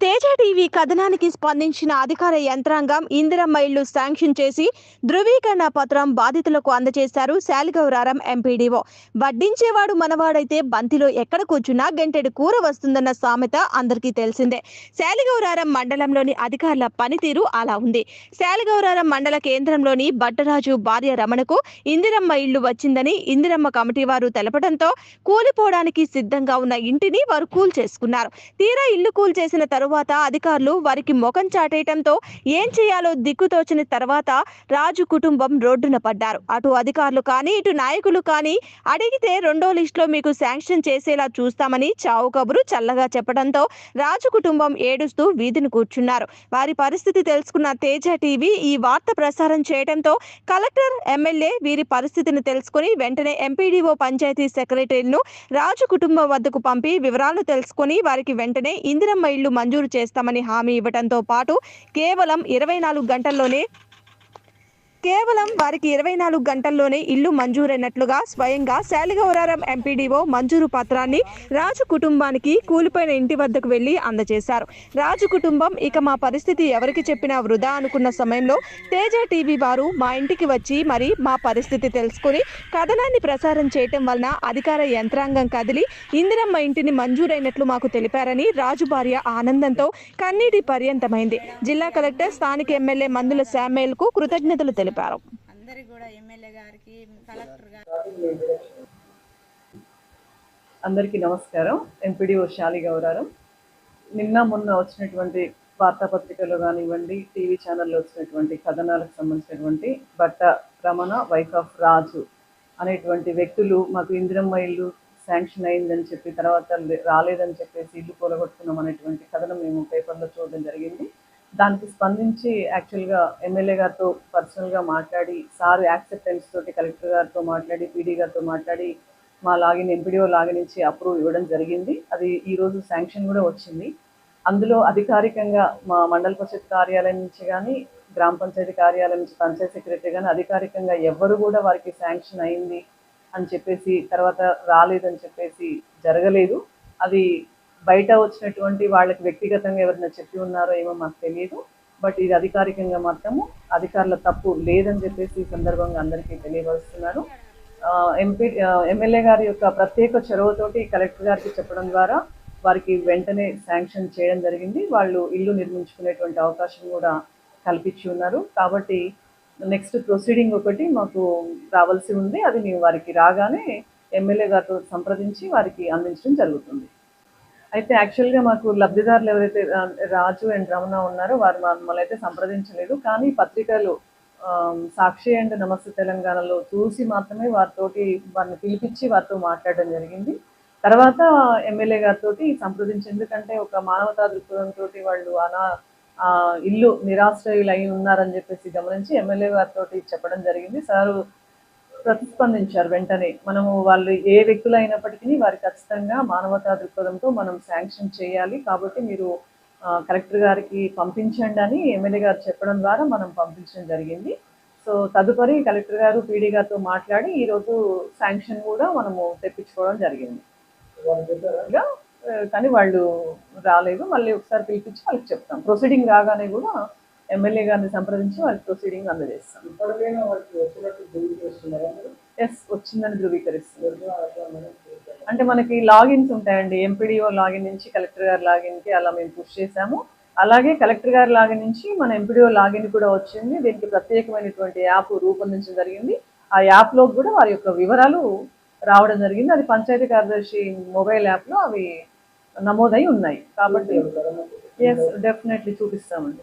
Teja TV కథనానికి స్పందించిన అధికార యంత్రాంగం ఇందిరమ్మ ఇళ్ళు శాంక్షన్ చేసి ధృవీకరణ పత్రం బాధితులకు అందజేశారు శాలిగౌరారం ఎంపీడీఓ. వడ్డించేవాడు మనవాడైతే బంతిలో ఎక్కడ కూర్చున్నా గంటెడు కూర వస్తుందన్న సామెత అందరికీ తెలిసిందే. శాలిగౌరారం మండలంలోని అధికారుల పనితీరు అలా ఉంది. శాలిగౌరారం మండల కేంద్రంలోని బట్టరాజు భార్య రమణకు ఇందిరమ్మ ఇల్లు వచ్చిందని ఇందిరమ్మ కమిటీ వారు తెలపడంతో కూలిపోవడానికి సిద్ధంగా ఉన్న ఇంటిని వారు కూల్ చేసుకున్నారు. తీరా ఇల్లు కూల్ చేసిన తరువాత తర్వాత అధికారులు వారికి ముఖం చాటేయటంతో ఏం చేయాలో దిక్కుతోచిన తర్వాత రాజు కుటుంబం రోడ్డున పడ్డారు. అటు అధికారులు కానీ ఇటు నాయకులు కానీ అడిగితే రెండో లిస్టులో మీకు శాంక్షన్ చేసేలా చూస్తామని చావు కబురు చల్లగా చెప్పడంతో రాజు కుటుంబం ఏడుస్తూ వీధిని కూర్చున్నారు. వారి పరిస్థితి తెలుసుకున్న తేజ టీవీ ఈ వార్త ప్రసారం చేయడంతో కలెక్టర్ ఎమ్మెల్యే వీరి పరిస్థితిని తెలుసుకుని వెంటనే ఎంపీడీఓ పంచాయతీ సెక్రటరీలను రాజు కుటుంబం వద్దకు పంపి వివరాలు తెలుసుకుని వారికి వెంటనే ఇందిరమ్మ ఇల్లు మంజూరు చేస్తామని హామీ ఇవ్వడంతో పాటు కేవలం ఇరవై నాలుగు గంటల్లోనే కేవలం వారికి ఇరవై నాలుగు గంటల్లోనే ఇల్లు మంజూరైనట్లుగా స్వయంగా శాలిగౌరారం ఎంపీడీఓ మంజూరు పత్రాన్ని రాజు కుటుంబానికి కూలిపోయిన ఇంటి వద్దకు వెళ్ళి అందజేశారు. రాజు కుటుంబం ఇక మా పరిస్థితి ఎవరికి చెప్పినా వృధా అనుకున్న సమయంలో తేజ టీవీ వారు మా ఇంటికి వచ్చి మరి మా పరిస్థితి తెలుసుకుని కథనాన్ని ప్రసారం చేయటం వలన అధికార యంత్రాంగం కదిలి ఇందిరమ్మ ఇంటిని మంజూరైనట్లు మాకు తెలిపారని రాజు భార్య ఆనందంతో కన్నీటి పర్యంతమైంది. జిల్లా కలెక్టర్ స్థానిక ఎమ్మెల్యే మందుల శామ్యుల్కు కృతజ్ఞతలు తెలిపారు అందరికి కూడా ఎమ్మెల్యే గారికి కలెక్టర్ గారికి. అందరికీ నమస్కారం. ఎంపీడీఓ శాలి గౌరారం. నిన్న మొన్న వచ్చినటువంటి వార్తాపత్రికలో కానివ్వండి టీవీ ఛానల్లో వచ్చినటువంటి కథనాలకు సంబంధించినటువంటి బట్ట రమణ వైఫ్ ఆఫ్ రాజు అనేటువంటి వ్యక్తులు మాకు ఇందిరమ్మ ఇల్లు శాంక్షన్ అయిందని చెప్పి తర్వాత రాలేదని చెప్పేసి ఇల్లు కూలగొట్టుకున్నాం అనేటువంటి కథనం మేము పేపర్లో చూడడం జరిగింది. దానికి స్పందించి యాక్చువల్గా ఎమ్మెల్యే గారితో పర్సనల్గా మాట్లాడి సార్ యాక్సెప్టెన్స్ తోటి కలెక్టర్ గారితో మాట్లాడి పీడీ గారితో మాట్లాడి మా లాగిన్ ఎంపీడీఓ లాగిన్ నుంచి అప్రూవ్ ఇవ్వడం జరిగింది. అది ఈరోజు శాంక్షన్ కూడా వచ్చింది. అందులో అధికారికంగా మా మండల పరిషత్ కార్యాలయం నుంచి కానీ గ్రామ పంచాయతీ కార్యాలయం నుంచి పంచాయతీ సెక్రటరీ కానీ అధికారికంగా ఎవ్వరు కూడా వారికి శాంక్షన్ అయింది అని చెప్పేసి తర్వాత రాలేదని చెప్పేసి జరగలేదు. అది బయట వచ్చినటువంటి వాళ్ళకి వ్యక్తిగతంగా ఎవరైనా చెప్పి ఉన్నారో ఏమో మాకు తెలియదు. బట్ ఇది అధికారికంగా మాత్రము అధికారుల తప్పు లేదని చెప్పేసి ఈ సందర్భంగా అందరికీ తెలియపరుస్తున్నాను ఎంపీ ఎమ్మెల్యే గారి యొక్క ప్రత్యేక చొరవతోటి కలెక్టర్ గారికి చెప్పడం ద్వారా వారికి వెంటనే శాంక్షన్ చేయడం జరిగింది. వాళ్ళు ఇల్లు నిర్మించుకునేటువంటి అవకాశం కూడా కల్పించి ఉన్నారు. కాబట్టి నెక్స్ట్ ప్రొసీడింగ్ ఒకటి మాకు రావాల్సి ఉంది. అది మేము వారికి రాగానే ఎమ్మెల్యే గారితో సంప్రదించి వారికి అందించడం జరుగుతుంది. అయితే యాక్చువల్గా మాకు లబ్ధిదారులు ఎవరైతే రాజు అండ్ రమణ ఉన్నారో వారు మమ్మల్ని అయితే సంప్రదించలేదు. కానీ పత్రికలు సాక్షి అండ్ నమస్తే తెలంగాణలో చూసి మాత్రమే వారితోటి వారిని పిలిపించి వారితో మాట్లాడడం జరిగింది. తర్వాత ఎమ్మెల్యే గారితో సంప్రదించి ఎందుకంటే ఒక మానవతా దృక్పథంతో వాళ్ళు అనా ఆ, ఇల్లు నిరాశ్రయులు అయి ఉన్నారని చెప్పేసి గమనించి ఎమ్మెల్యే గారితో చెప్పడం జరిగింది. సారు ప్రతిస్పందించారు వెంటనే. మనము వాళ్ళు ఏ వ్యక్తులు అయినప్పటికీ వారి ఖచ్చితంగా మానవతా దృక్పథంతో మనం శాంక్షన్ చేయాలి. కాబట్టి మీరు కలెక్టర్ గారికి పంపించండి అని ఎమ్మెల్యే గారు చెప్పడం ద్వారా మనం పంపించడం జరిగింది. సో తదుపరి కలెక్టర్ గారు పీడీ గారితో మాట్లాడి ఈరోజు శాంక్షన్ కూడా మనము తెప్పించుకోవడం జరిగింది. కానీ వాళ్ళు రాలేదు. మళ్ళీ ఒకసారి పిలిపించి వాళ్ళకి చెప్తాం. ప్రొసీడింగ్ రాగానే కూడా ఎమ్మెల్యే గారిని సంప్రదించి వాళ్ళకి ప్రొసీడింగ్ అందజేస్తాం ఎస్ వచ్చిందని ధృవీకరిస్తుంది అంటే మనకి లాగిన్స్ ఉంటాయండి. ఎంపీడీఓ లాగిన్ నుంచి కలెక్టర్ గారి లాగిన్కి అలా మేము పుష్ చేసాము అలాగే కలెక్టర్ గారి లాగిన్ నుంచి మన ఎంపీడీఓ లాగిన్ కూడా వచ్చింది. దీనికి ప్రత్యేకమైనటువంటి యాప్ రూపొందించడం జరిగింది. ఆ యాప్లో కూడా వారి యొక్క వివరాలు రావడం జరిగింది. అది పంచాయతీ కార్యదర్శి మొబైల్ యాప్లో అవి నమోదై ఉన్నాయి. కాబట్టి ఎస్ డెఫినెట్లీ చూపిస్తామండి.